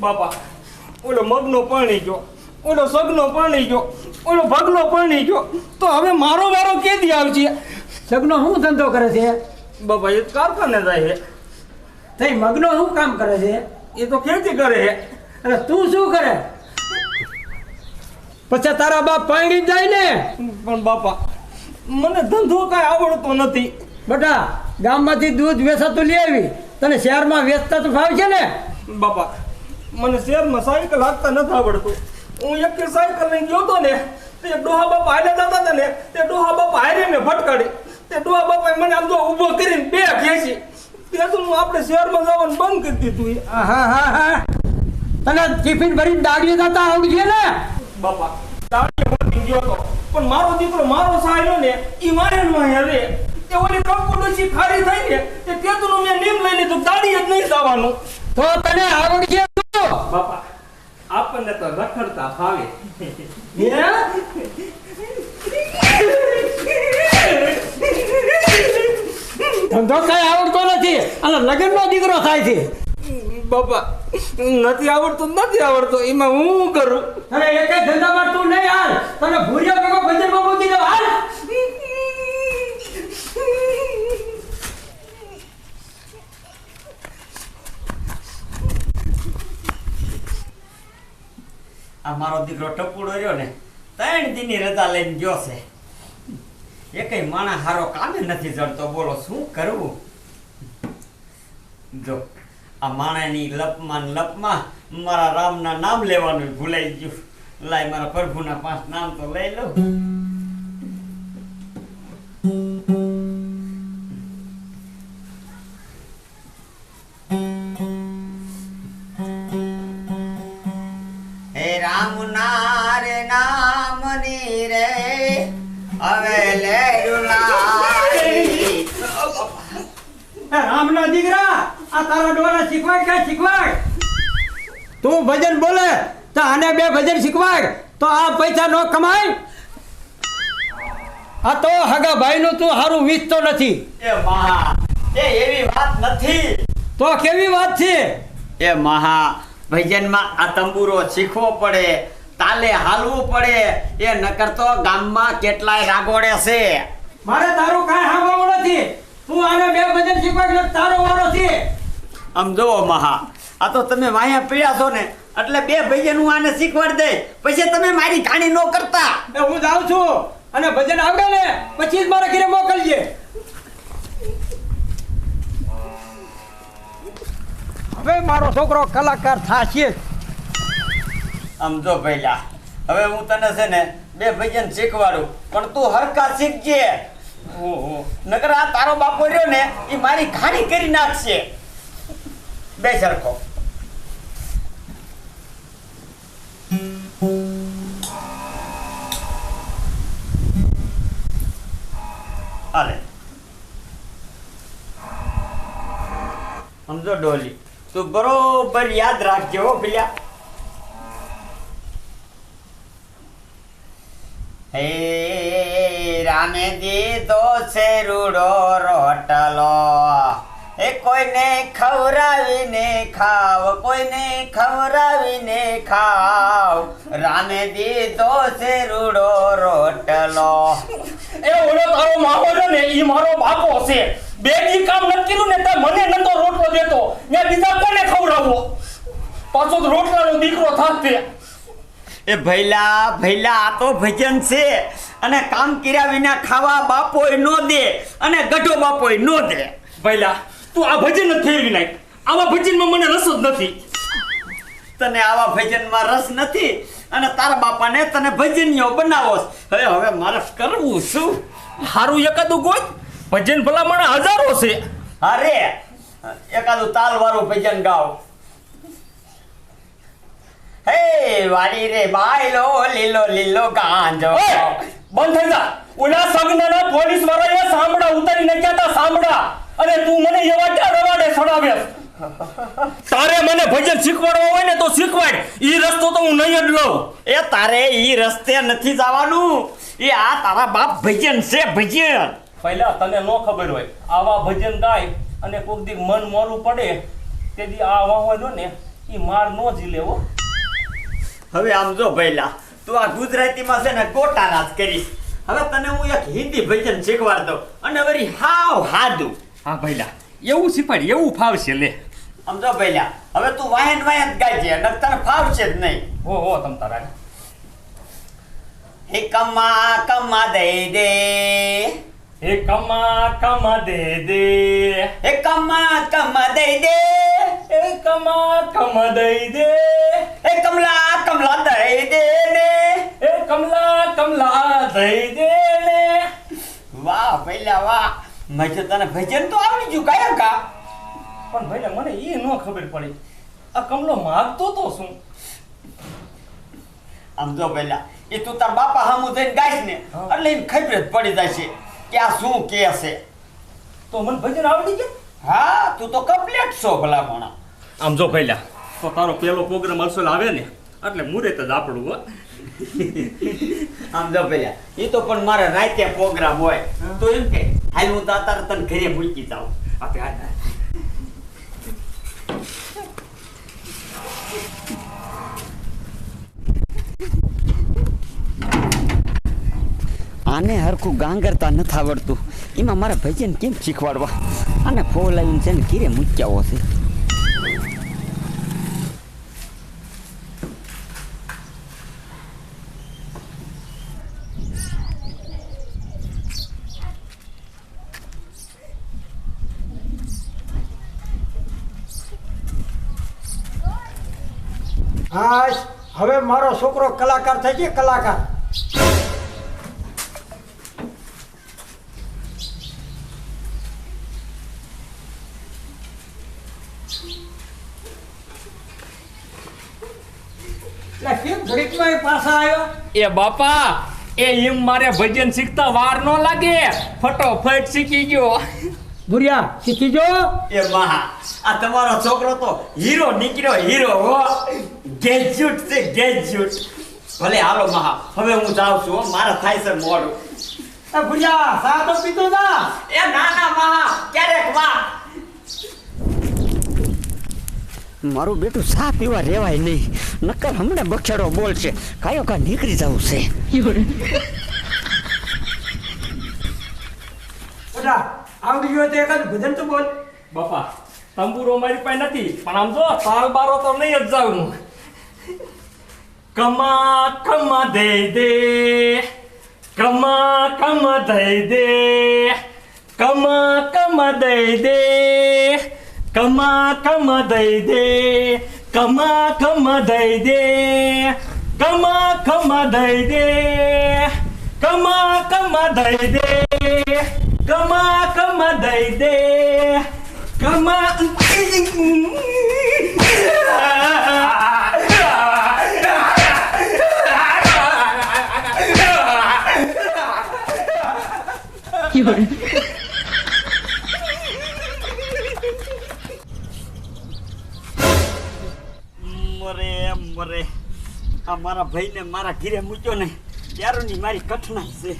બાપા ઓલો મગનો પરણી ગયો ઓલો સગનો પરણી ગયો ઓલો ભગનો પરણી ગયો. તો હવે મારો વારો કેદી આવશે? સગનો શું ધંધો કરે છે? બાપા એ કારખાને જાય છે. થઈ મગનો શું કામ કરે છે? એ તો ખેતી કરે છે. અને તું શું કરે? પછી તારા બાપ પાણી જાય ને? પણ બાપા મને ધંધો કાંઈ આવડતો નથી. બેટા ગામમાંથી દૂધ વેચાતું લઈ આવી. તને શહેરમાં વેચતા તો ભાવ છે ને? બાપા મને શહેરમાં સાયકલ હાંકતા નથી આવડતું. હું એક સાયકલ લઈને ગયો તો ને તે ડોહા બાપા હાલે જતા હતા ને તે ડોહા બાપા હારે મેં ફટકાડી તે ડોહા બાપાએ મને આમ તો ઊભો કરીને બે ખેંચી તે તો હું આપણે શહેરમાં જવાનું બંધ કરી દીધું. હા હા હા તને ટિફિન ભરીને દાડીએ જતા આવડું ને. બાપા દાડીએ હોતી ગયો તો. પણ મારો દીકરો મારો સહાયો ને ઈ મારે ન હેરે તે ઓલી કંકુ ડોસી ખારી થઈ ને તે તેતું મેં નીમ લઈ લીધું દાડીએ જ નહીં જવાનું. તો તને શું બાપા આપણને તો રખડતા ફાવે. ધંધો કઈ આવડતો નથી. અને લગ્નનો દીકરો થાય છે. બાપા નથી આવડતું નથી આવડતું એમાં હું કરું? અરે એક ધંધામાં તું નહીં હાલ. તને ભૂરિયા ભેગો ભજનમાં મૂકી દો હાલ આ મારો દીકરો ટપુડો રહ્યો ને, ત્રણ દીની રજા લઈને ગયો છે. એ કઈ માણા હારો કામે નથી જડતો. બોલો, શું કરવું? જો, આ માણાની લપમાં લપમાં મારા રામના નામ લેવાનું ભૂલાઈ ગયું. લાય મારા પ્રભુના પાંચ નામ તો લઈ લઉં. રામ ના રે નામની રે. હવે લે રામ ના દીકરા આ તારા ડોળા શીખવાડ કે શીખવાડ તું ભજન બોલે તો આને બે ભજન શીખવાડ તો આ પૈસા નો કમાય? આ તો હગા ભાઈ નું તું હારું વીચતો નથી. એ મહા એ એવી વાત નથી. તો કેવી વાત છે? એ મહા ભજનમાં આ તંબુરો શીખવો પડે તાલે હાલવું પડે એ નકર તો ગામમાં કેટલાય રાગોડે છે. મારે તારું કાંઈ હાંભળવું નથી. તું આને બે ભજન શીખવા એટલે તારો વારો છે. આમ જોવો મહા આ તો તમે વાયા પીડ્યા છો ને એટલે બે ભજન હું આને શીખવાડી દઈ પછી તમે મારી ઘાણી ન કરતા. હું જાઉં છું અને ભજન આવડે ને પછી જ મારા ઘરે મોકલજે. હવે મારો છોકરો કલાકાર થાશે. જ. ભૈલા હવે હું તને છે ને બે ભજન શીખવાડું પણ તું હરકા શીખજે. નકર આ તારો બાપો રહ્યો ને એ મારી ખાણી કરી નાખશે. બે સરખો. હાલે. સમજો ડોલી. તું બરોબર યાદ રાખજે હો પેલા હે રામે દીધો છે રૂડો રોટલો. કોઈને ખવરાવીને ખાવ કોઈને ખવરાવીને ખાવ. રામે દીધો છે રૂડો રોટલો. એ ઓલો તારો માવો છે ને ઈ મારો બાપો છે. બે દી કામ નથી કીધું ને તે મને નતો રોટલો દેતો. મેં બીજા કોને ખવડાવવો? પાછો રોટલાનો દીકરો થાતે. એ ભૈલા ભૈલા આ તો ભજન છે. અને કામ કર્યા વિના ખાવા બાપોય નો દે અને ગઢો બાપોય નો દે. ભઈલા તું આ ભજન જ ફેરવી નાખ આવા ભજનમાં મને રસ જ નથી. તને આવા ભજનમાં રસ નથી અને તારા બાપાને તને ભજનીઓ બનાવો હવે હવે મારે કરવું શું? હારું એકાદું કોઈ ભજન ભલા મને હજારો છે. અરે એકાદું તાલ વાળું ભજન ગાઓ. હે વાડી રે બાયલો લીલો લીલો ગાંજો. બંધ થઈ જા. ઓલા સંગના પોલીસ વાળાએ સાંભળા ઉતારી નાખ્યા તા સાંભળા. અને તું મને એવા ક્યાં રવાડે સડાવે તારે મને ભજન શીખવાડવા હોય ને તો શીખવાડ. ઈ રસ્તો તો હું નહીં જ લઉં. એ તારે ઈ રસ્તે નથી જવાનું. એ આ તારા બાપ ભજન છે ભજન. પહેલા તને ન ખબર હોય આવા ભજન ગાય અને કોક દી મન મોરું પડે તે દી આ વાહવાનો ને એ માર નો જી લેવો હવે આમ જો ભઈલા તું આ ગુજરાતીમાં છે ને ગોટા રાજ કરીશ. હવે તને હું એક હિન્દી ભજન શીખવાડ દઉં અને વળી હાવ હાદું. હા ભાઈલા. એવું શીખવાડ એવું ફાવશે લે. સમજો જો હવે તું વાયન વાયન ગાજે તને ફાવશે જ નહીં. હો હો તમ તારા. હે કમા કમા દઈ દે. હે કમા કમા દે દે. હે કમા કમા દઈ દે. હે કમા કમા દઈ દે. હે કમલા કમલા દઈ દે ને. હે કમલા કમલા દઈ દે ને. વાહ ભઈલા વાહ. મેં તો તને ભજન તો આવડી ગયું કયા કા? પણ ભાઈ મને એ ન ખબર પડી. આ કમલો માગતો તો શું? આમ જો ભઈલા એ તું તાર બાપા હામું જઈને ગાઈશ ને એટલે એને ખબર જ પડી જાય છે કે આ શું કે છે. તો મને ભજન આવડી ગયું? હા તું તો કમ્પ્લીટ છો ભલા ભણા આમ જો પહેલા તો તારો પહેલો પ્રોગ્રામ અલસોલ આવે ને એટલે મુરેત જ આપણું હો. આમ જો પહેલા એ તો પણ મારે રાતે પ્રોગ્રામ હોય. તો એમ કે હાલ હું તો અત્યારે તને ઘરે મૂકી જાઉં. આપે આ આને હરખું ગાંગરતા નથી આવડતું. એમાં મારા ભજન કેમ શીખવાડવા? આને ફો લાવીને છે ને ઘીરે મૂક્યા હશે હા હવે મારો છોકરો કલાકાર થઈ છે કલાકાર. કેમ ઘડીકમાં એ પાછા આવ્યો? એ બાપા એ એમ મારે ભજન શીખતા વાર ન લાગે. ફટોફટ શીખી ગયો. ભુરિયા શીખી ગયો? એ મહા આ તમારો છોકરો તો હીરો નીકળ્યો હીરો હો. ગેજ્યુટ છે ગેજ્યુટ. ભલે હાલો મહા હવે હું જાઉં છું હો, મારે થાય છે મોડું એ ભુરિયા સા તો પીતો જા. એ ના ના મહા ક્યારેક વા મારું બેટું સા પીવા રેવાય નહીં. નકર હમણાં બક્ષડો બોલશે. કાયો કા નીકળી જવું છે. બેટા આવડી ગયો તો એકાદ ભજન તો બોલ. બાપા તંબુરો મારી પાસે નથી પણ આમ જો તાલ બારો તો નહીં જ જાઉં હું કમા કમા દે દે કમા કમા દે દે કમા કમા દે દે કમા કમા દે દે કમા કમા દે દે કમા કમા દે દે કમા કમા દે દે કમા કમા દે દે કમા મરે મરે આ મારા ભાઈને મારા ઘીરે મૂક્યો ને ત્યારોની મારી કઠણાઈ છે.